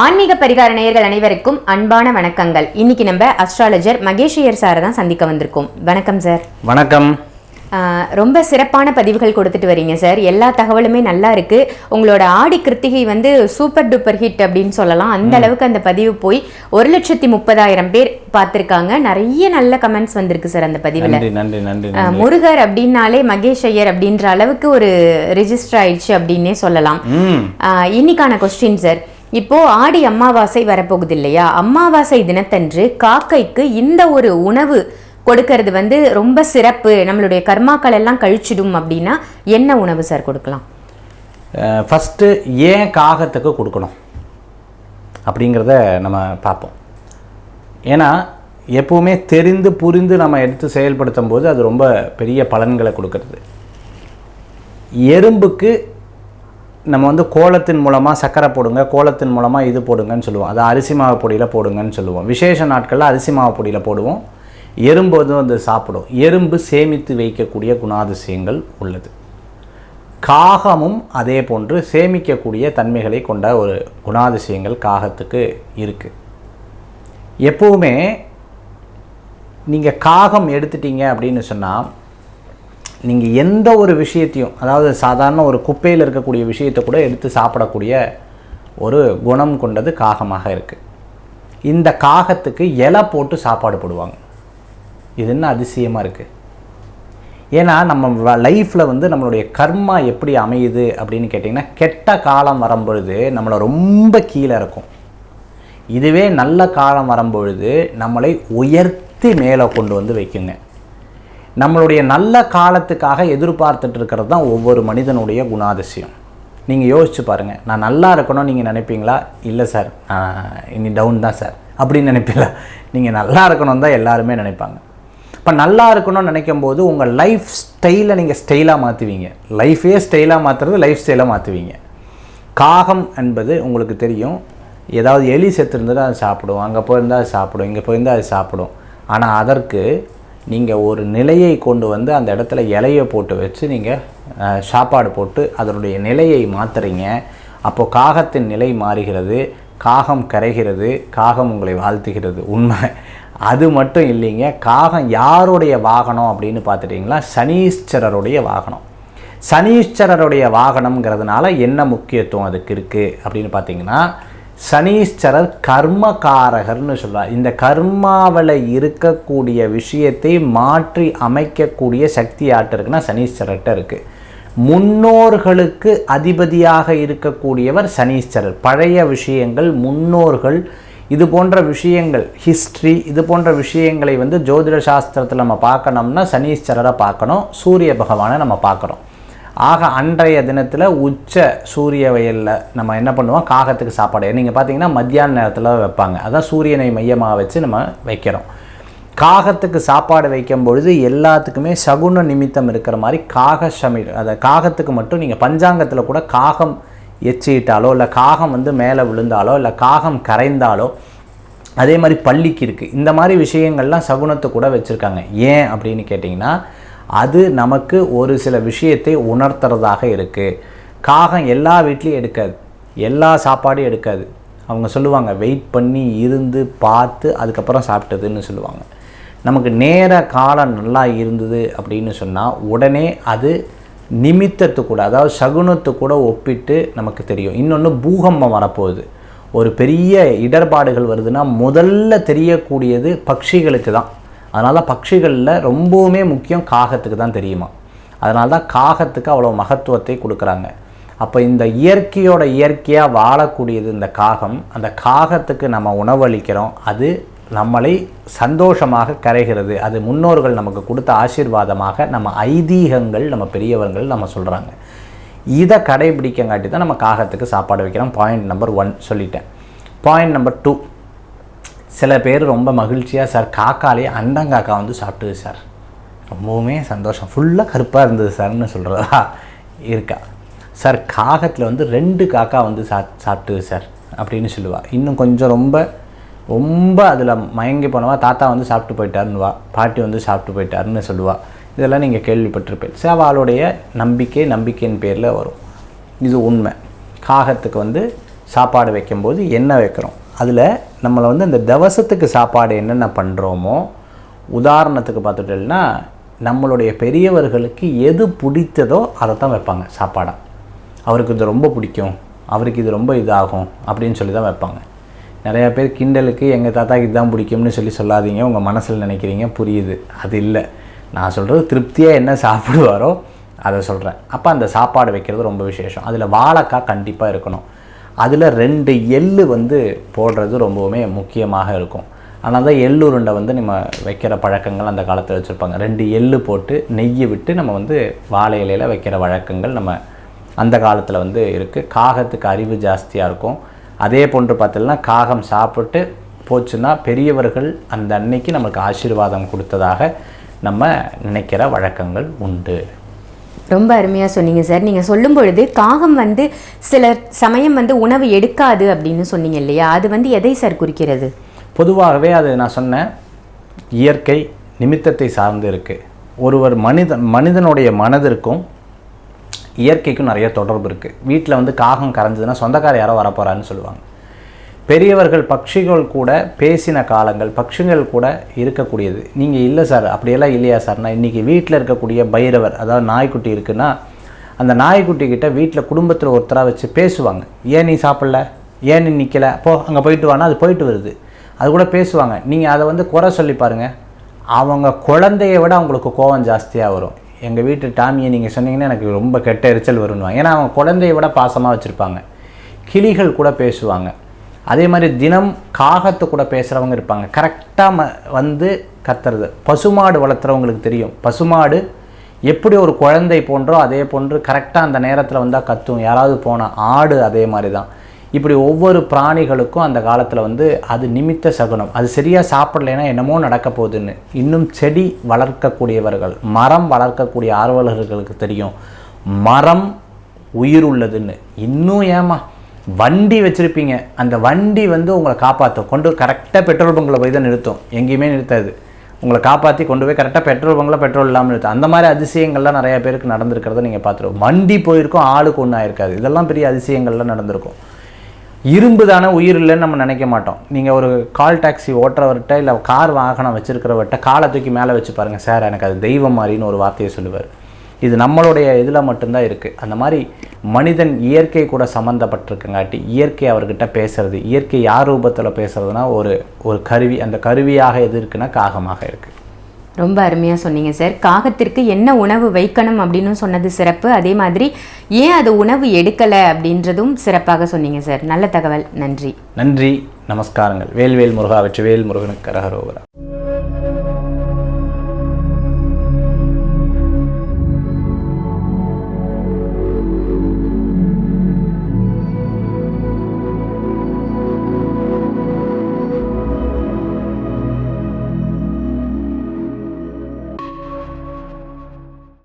ஆன்மீக பரிகார நேயர்கள் அனைவருக்கும் அன்பான வணக்கங்கள். இன்னைக்கு நம்ம அஸ்ட்ராலஜர் மகேஷ் ஐயர் சாரை தான் சந்திக்க வந்திருக்கோம். வணக்கம் சார். வணக்கம். ரொம்ப சிறப்பான பதிவுகள் கொடுத்துட்டு வரீங்க சார். எல்லா தகவலுமே நல்லா இருக்கு. உங்களோட ஆடி கிருத்திகை வந்து சூப்பர் டூப்பர் ஹிட் அப்படின்னு சொல்லலாம். அந்த அளவுக்கு அந்த பதிவு போய் ஒரு லட்சத்தி முப்பதாயிரம் பேர் பார்த்திருக்காங்க. நிறைய நல்ல கமெண்ட்ஸ் வந்திருக்கு சார் அந்த பதிவுல. முருகர் அப்படின்னாலே மகேஷ் ஐயர் அப்படின்ற அளவுக்கு ஒரு ரெஜிஸ்டர் ஆயிடுச்சு அப்படின்னே சொல்லலாம். இன்னைக்கான கொஸ்டின் சார். இப்போ ஆடி அமாவாசை வரப்போகுது இல்லையா அமாவாசை தினத்தன்று காக்கைக்கு இந்த ஒரு உணவு கொடுக்கறது வந்து ரொம்ப சிறப்பு. நம்மளுடைய கர்மாக்கள் எல்லாம் கழிச்சிடும் அப்படின்னா என்ன உணவு சார் கொடுக்கலாம்? ஃபஸ்ட்டு ஏன் காகத்துக்கு கொடுக்கணும் அப்படிங்கிறத நம்ம பார்ப்போம். ஏன்னா எப்போவுமே தெரிந்து புரிந்து நம்ம எடுத்து செயல்படுத்தும் போது அது ரொம்ப பெரிய பலன்களை கொடுக்கறது. எறும்புக்கு நம்ம வந்து கோலத்தின் மூலமாக சக்கரை போடுங்க கோலத்தின் மூலமாக இது போடுங்கன்னு சொல்லுவோம். அது அரிசி மாவு பொடியில் போடுங்கன்னு சொல்லுவோம். விசேஷ நாட்களில் அரிசி மாவு பொடியில் போடுவோம். எறும்பு வந்து வந்து சாப்பிடும். எறும்பு சேமித்து வைக்கக்கூடிய குணாதிசயங்கள் உள்ளது. காகமும் அதே போன்று சேமிக்கக்கூடிய தன்மைகளை கொண்ட ஒரு குணாதிசயங்கள் காகத்துக்கு இருக்குது எப்போவுமே நீங்கள் காகம் எடுத்துட்டீங்க அப்படின்னு சொன்னால் நீங்கள் எந்த ஒரு விஷயத்தையும் அதாவது சாதாரண ஒரு குப்பையில் இருக்கக்கூடிய விஷயத்தை கூட எடுத்து சாப்பிடக்கூடிய ஒரு குணம் கொண்டது காகமாக இருக்குது இந்த காகத்துக்கு இலை போட்டு சாப்பாடு போடுவாங்க. இது என்ன அதிசயமாக இருக்குது ஏன்னா நம்ம லைஃப்பில் வந்து நம்மளுடைய கர்மா எப்படி அமையுது அப்படின்னு கேட்டிங்கன்னா கெட்ட காலம் வரும்பொழுது நம்மளை ரொம்ப கீழே இருக்கும். இதுவே நல்ல காலம் வரும்பொழுது நம்மளை உயர்த்தி மேலே கொண்டு வந்து வைக்குங்க. நம்மளுடைய நல்ல காலத்துக்காக எதிர்பார்த்துட்டு இருக்கிறது தான் ஒவ்வொரு மனிதனுடைய குணாதிசயம். நீங்கள் யோசிச்சு பாருங்கள் நான் நல்லா இருக்கணும் நீங்கள் நினைப்பீங்களா? இல்லை சார் இனி டவுன் தான் சார் அப்படின்னு நினைப்பீங்களா? நீங்கள் நல்லா இருக்கணும் தான் எல்லாருமே நினைப்பாங்க. இப்போ நல்லா இருக்கணும்னு நினைக்கும் போது உங்கள் லைஃப் ஸ்டைலை நீங்கள் ஸ்டைலாக மாற்றுவீங்க லைஃபே ஸ்டைலாக மாற்றுறது லைஃப் ஸ்டைலாக மாற்றுவீங்க காகம் என்பது உங்களுக்கு தெரியும். ஏதாவது எலி செத்துருந்தா அது சாப்பிடும். அங்கே போயிருந்தால் அது சாப்பிடும். இங்கே போயிருந்தால் அது சாப்பிடும். ஆனால் அதற்கு நீங்கள் ஒரு நிலையை கொண்டு வந்து அந்த இடத்துல இலையை போட்டு வச்சு நீங்கள் சாப்பாடு போட்டு அதனுடைய நிலையை மாற்றுறீங்க அப்போது காகத்தின் நிலை மாறுகிறது. காகம் கரைகிறது. காகம் உங்களை வாழ்த்துகிறது. உண்மை. அது மட்டும் இல்லைங்க. காகம் யாருடைய வாகனம் அப்படின்னு பார்த்துட்டிங்களா? சனீஸ்வரருடைய வாகனம். சனீஸ்வரருடைய வாகனம்ங்கிறதுனால என்ன முக்கியத்துவம் அதுக்கு இருக்குது அப்படின்னு பார்த்தீங்கன்னா சனீஸ்வரர் கர்மகாரகர்னு சொல்கிறார் இந்த கர்மாவில் இருக்கக்கூடிய விஷயத்தை மாற்றி அமைக்கக்கூடிய சக்தி யார்கிட்ட இருக்குன்னா சனீஸ்வரர்கிட்ட இருக்குது முன்னோர்களுக்கு அதிபதியாக இருக்கக்கூடியவர் சனீஸ்வரர். பழைய விஷயங்கள் முன்னோர்கள் இது போன்ற விஷயங்கள் ஹிஸ்ட்ரி இது போன்ற விஷயங்களை வந்து ஜோதிட சாஸ்திரத்தில் நம்ம பார்க்கணும்னா சனீஸ்வரரை பார்க்கணும் சூரிய பகவானை நம்ம பார்க்குறோம் ஆக அன்றைய தினத்தில் உச்ச சூரிய வயலில் நம்ம என்ன பண்ணுவோம்? காகத்துக்கு சாப்பாடு. நீங்கள் பார்த்தீங்கன்னா மத்தியான நேரத்தில் வைப்பாங்க. அதான் சூரியனை மையமாக வச்சு நம்ம வைக்கிறோம். காகத்துக்கு சாப்பாடு வைக்கும் பொழுது எல்லாத்துக்குமே சகுன நிமித்தம் இருக்கிற மாதிரி காக சமீர் அதை காகத்துக்கு மட்டும் நீங்கள் பஞ்சாங்கத்தில் கூட காகம் எச்சிட்டாலோ இல்லை காகம் வந்து மேலே விழுந்தாலோ இல்லை காகம் கரைந்தாலோ அதே மாதிரி பள்ளிக்கு இருக்குது இந்த மாதிரி விஷயங்கள்லாம் சகுனத்தை கூட வச்சுருக்காங்க. ஏன் அப்படின்னு கேட்டிங்கன்னா அது நமக்கு ஒரு சில விஷயத்தை உணர்த்துறதாக இருக்குது காகம் எல்லா வீட்லேயும் எடுக்காது. எல்லா சாப்பாடும் எடுக்காது. அவங்க சொல்லுவாங்க வெயிட் பண்ணி இருந்து பார்த்து அதுக்கப்புறம் சாப்பிட்டதுன்னு சொல்லுவாங்க. நமக்கு நேர காலம் நல்லா இருந்தது அப்படின்னு சொன்னால் உடனே அது நிமித்தத்து கூட அதாவது சகுனத்து கூட ஒப்பிட்டு நமக்கு தெரியும். இன்னொன்று பூகம்பம் வரப்போகுது. ஒரு பெரிய இடர்பாடுகள் வருதுன்னா முதல்ல தெரியக்கூடியது பட்சிகளுக்கு தான். அதனால பட்சிகளில் ரொம்பவுமே முக்கியம் காகத்துக்கு தான் தெரியுமா? அதனால தான் காகத்துக்கு அவ்வளோ மகத்துவத்தை கொடுக்குறாங்க. அப்போ இந்த இயற்கையோட இயற்கையாக வாழக்கூடியது இந்த காகம் அந்த காகத்துக்கு நம்ம உணவளிக்கிறோம் அது நம்மளை சந்தோஷமாக கரைகிறது. அது முன்னோர்கள் நமக்கு கொடுத்த ஆசீர்வாதமாக நம்ம ஐதீகங்கள் நம்ம பெரியவர்கள் நம்ம சொல்கிறாங்க இதை கடைபிடிக்கங்காட்டி தான் நம்ம காகத்துக்கு சாப்பாடு வைக்கிறோம். பாயிண்ட் நம்பர் ஒன் சொல்லிட்டேன். பாயிண்ட் நம்பர் டூ சில பேர் ரொம்ப மகிழ்ச்சியாக சார் காக்காலே அண்டங்காக்கா வந்து சாப்பிட்டது சார். ரொம்பவுமே சந்தோஷம். ஃபுல்லாக கருப்பாக இருந்தது சார்னு சொல்கிறதா இருக்கா? சார் காகத்தில் வந்து ரெண்டு காக்கா வந்து சா சாப்பிட்டுது சார் அப்படின்னு சொல்லுவாள் இன்னும் கொஞ்சம் ரொம்ப ரொம்ப அதில் மயங்கி போனவா தாத்தா வந்து சாப்பிட்டு போயிட்டாருன்னுவா பாட்டி வந்து சாப்பிட்டு போயிட்டாருன்னு சொல்லுவாள் இதெல்லாம் நீங்கள் கேள்விப்பட்டிருப்பேன் சார் அவளுடைய நம்பிக்கை நம்பிக்கையின் பேரில் வரும். இது உண்மை. காகத்துக்கு வந்து சாப்பாடு வைக்கும்போது என்ன வைக்கிறோம்? அதில் நம்மளை வந்து இந்த தவசத்துக்கு சாப்பாடு என்னென்ன பண்ணுறோமோ உதாரணத்துக்கு பார்த்துட்டோம்னா நம்மளுடைய பெரியவர்களுக்கு எது பிடித்ததோ அதை தான் வைப்பாங்க சாப்பாடாக அவருக்கு இது ரொம்ப பிடிக்கும் அவருக்கு இது ரொம்ப இதாகும் அப்படின்னு சொல்லி தான் வைப்பாங்க. நிறையா பேர் கிண்டலுக்கு எங்கள் தாத்தாக்கு இதுதான் பிடிக்கும்னு சொல்லி சொல்லாதீங்க உங்கள் மனசில் நினைக்கிறீங்க புரியுது. அது இல்லை. நான் சொல்கிறது திருப்தியாக என்ன சாப்பிடுவாரோ அதை சொல்கிறேன் அப்போ அந்த சாப்பாடு வைக்கிறது ரொம்ப விசேஷம். அதில் வாழைக்காய் கண்டிப்பாக இருக்கணும். அதில் ரெண்டு எள்ளு வந்து போடுறது ரொம்பவுமே முக்கியமாக இருக்கும். ஆனால் தான் எள்ளுருண்டை வந்து நம்ம வைக்கிற பழக்கங்கள் அந்த காலத்தில் வச்சுருப்பாங்க. ரெண்டு எள்ளு போட்டு நெய்யை விட்டு நம்ம வந்து வாழை இலையில வைக்கிற வழக்கங்கள் நம்ம அந்த காலத்தில் வந்து இருக்குது காகத்துக்கு அறிவு ஜாஸ்தியாக இருக்கும். அதே போன்று பார்த்தீங்கன்னா காகம் சாப்பிட்டு போச்சுன்னா பெரியவர்கள் அந்த அன்னைக்கு நமக்கு ஆசீர்வாதம் கொடுத்ததாக நம்ம நினைக்கிற வழக்கங்கள் உண்டு. ரொம்ப அருமையாக சொன்னீங்க சார். நீங்கள் சொல்லும் பொழுது காகம் வந்து சில சமயம் வந்து உணவு எடுக்காது அப்படின்னு சொன்னீங்க இல்லையா? அது வந்து எதை சார் குறிக்கிறது? பொதுவாகவே அது நான் சொன்னேன். இயற்கை நிமித்தத்தை சார்ந்து இருக்குது ஒருவர் மனிதன் மனிதனுடைய மனதிற்கும் இயற்கைக்கும் நிறைய தொடர்பு இருக்குது வீட்டில் வந்து காகம் கரைஞ்சதுன்னா சொந்தக்கார யாரோ வரப்போகிறான்னு சொல்லுவாங்க. பெரியவர்கள் பட்சிகள் கூட பேசின காலங்கள் பட்சிகள் கூட இருக்கக்கூடியது. நீங்கள் இல்லை சார் அப்படியெல்லாம் இல்லையா சார்னா இன்றைக்கி வீட்டில் இருக்கக்கூடிய பைரவர் அதாவது நாய்க்குட்டி இருக்குன்னா அந்த நாய்க்குட்டி கிட்ட வீட்டில் குடும்பத்தில் ஒருத்தராக வச்சு பேசுவாங்க. ஏன் நீ சாப்பிடல? ஏன் நீ நிற்கல போ அங்கே போயிட்டு வானா அது போயிட்டு வருது. அது கூட பேசுவாங்க. நீங்கள் அதை வந்து குறை சொல்லி பாருங்கள் அவங்க குழந்தைய விட அவங்களுக்கு கோவம் ஜாஸ்தியாக வரும். எங்கள் வீட்டு டாமியை நீங்கள் சொன்னீங்கன்னா எனக்கு ரொம்ப கெட்ட எரிச்சல் வரும்னுவாங்க. ஏன்னா அவங்க குழந்தைய விட பாசமாக வச்சுருப்பாங்க. கிளிகள் கூட பேசுவாங்க. அதே மாதிரி தினம் காகத்து கூட பேசுகிறவங்க இருப்பாங்க. கரெக்டாக ம வந்து கத்துறது. பசுமாடு வளர்த்துறவங்களுக்கு தெரியும். பசுமாடு எப்படி ஒரு குழந்தை போன்றோ அதே போன்று கரெக்டாக அந்த நேரத்தில் வந்தால் கத்தும். யாராவது போனால் ஆடு அதே மாதிரி தான் இப்படி ஒவ்வொரு பிராணிகளுக்கும் அந்த காலத்தில் வந்து அது நிமித்த சகுனம். அது சரியாக சாப்பிடலைன்னா என்னமோ நடக்க போகுதுன்னு. இன்னும் செடி வளர்க்கக்கூடியவர்கள் மரம் வளர்க்கக்கூடிய ஆர்வலர்களுக்கு தெரியும். மரம் உயிர் உள்ளதுன்னு இன்னும் ஏமா வண்டி வச்சுருப்பீங்க. அந்த வண்டி வந்து உங்களை காப்பாற்றும் கொண்டு கரெக்டாக பெட்ரோல் பங்கில் போய் தான் நிறுத்தும். எங்கேயுமே நிறுத்தாது. உங்களை காப்பாற்றி கொண்டு போய் கரெக்டாக பெட்ரோல் பங்கில் பெட்ரோல் இல்லாமல் நிறுத்தும். அந்த மாதிரி அதிசயங்கள்லாம் நிறையா பேருக்கு நடந்திருக்கிறத நீங்கள் பார்த்துருவோம். வண்டி போயிருக்கும் ஆளுக்கு ஒன்றும் ஆயிருக்காது இதெல்லாம் பெரிய அதிசயங்கள்லாம் நடந்திருக்கும். இரும்பு தானே உயிர் இல்லைன்னு நம்ம நினைக்க மாட்டோம். நீங்கள் ஒரு கால் டாக்ஸி ஓட்டுறவர்கிட்ட இல்லை கார் வாகனம் வச்சுருக்கிறவர்கிட்ட காலை தூக்கி மேலே வச்சு பாருங்கள் சார் எனக்கு அது தெய்வம் மாதிரின்னு ஒரு வார்த்தையை சொல்லுவார். இது நம்மளுடைய இதில் மட்டும்தான் இருக்குது. அந்த மாதிரி மனிதன் இயற்கை கூட சம்மந்தப்பட்டிருக்கங்காட்டி இயற்கை அவர்கிட்ட பேசுறது இயற்கை யார் ரூபத்தில் பேசுறதுனா ஒரு ஒரு கருவி அந்த கருவியாக எது இருக்குன்னா காகமாக இருக்குது. ரொம்ப அருமையாக சொன்னீங்க சார். காகத்திற்கு என்ன உணவு வைக்கணும் அப்படின்னு சொன்னது சிறப்பு. அதே மாதிரி ஏன் அது உணவு எடுக்கலை அப்படின்றதும் சிறப்பாக சொன்னீங்க சார். நல்ல தகவல். நன்றி. நன்றி. நமஸ்காரங்கள். வேல்வேல் முருகா வெற்றி வேல் முருகனுக்கு கரகரோகரா